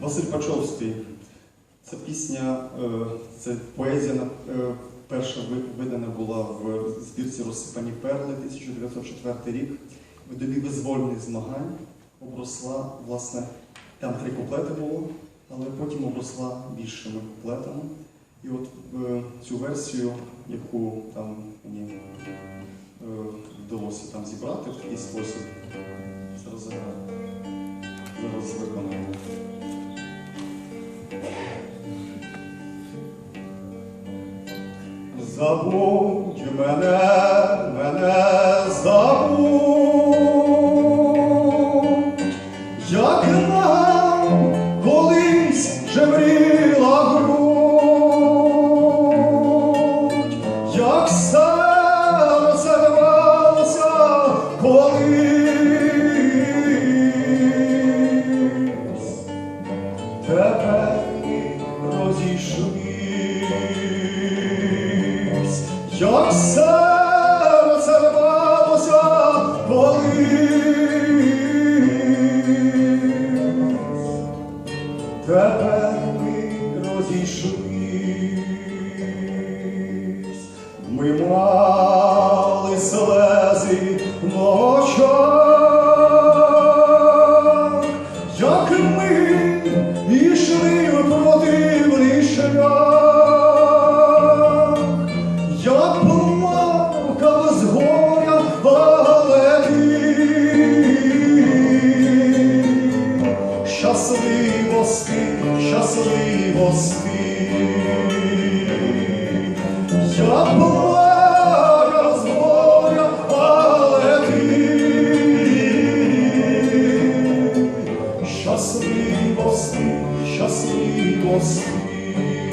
Василь Пачовський. Це пісня, е, це поезія е, перша видана була в збірці Розсипані перли 1904 рік. В добі визвольних змагань обросла, власне, там три куплети було, але потім обросла більшими куплетами. І от е, цю версію, яку там мені вдалося там зібрати в такий спосіб, зараз. Зараз виконаємо. Забудь мене, мене забудь, як нам колись же грудь, Joyce. Щасливости, щасливости.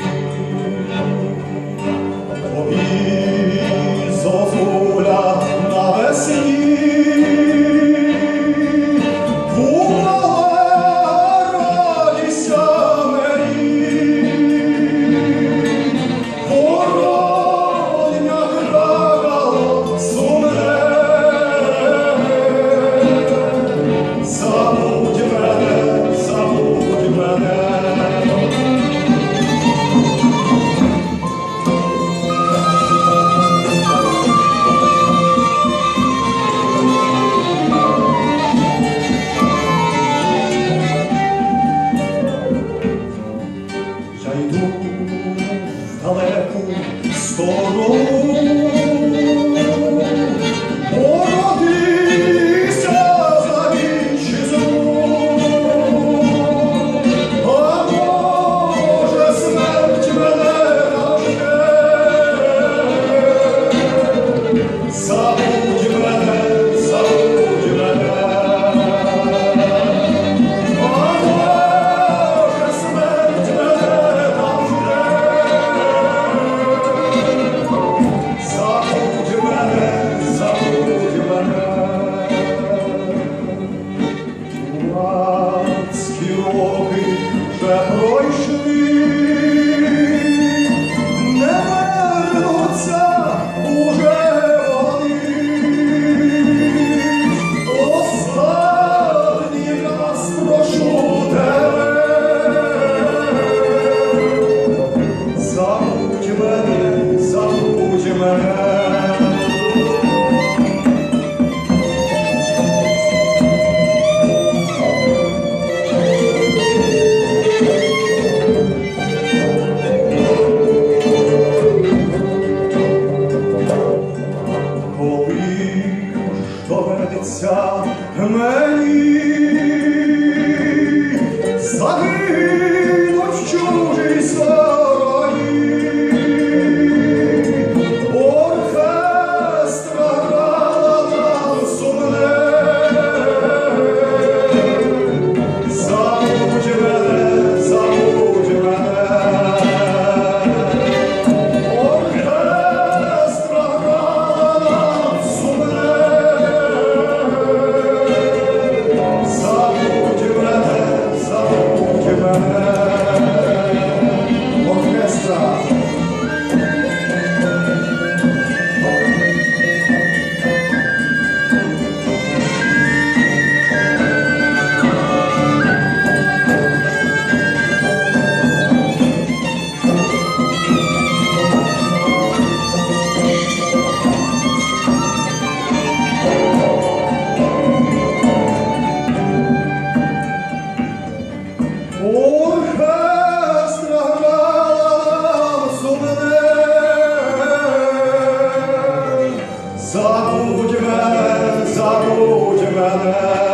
Мене.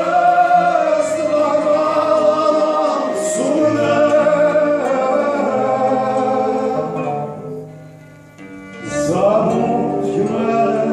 Оркестра грала суне. Забудь мене.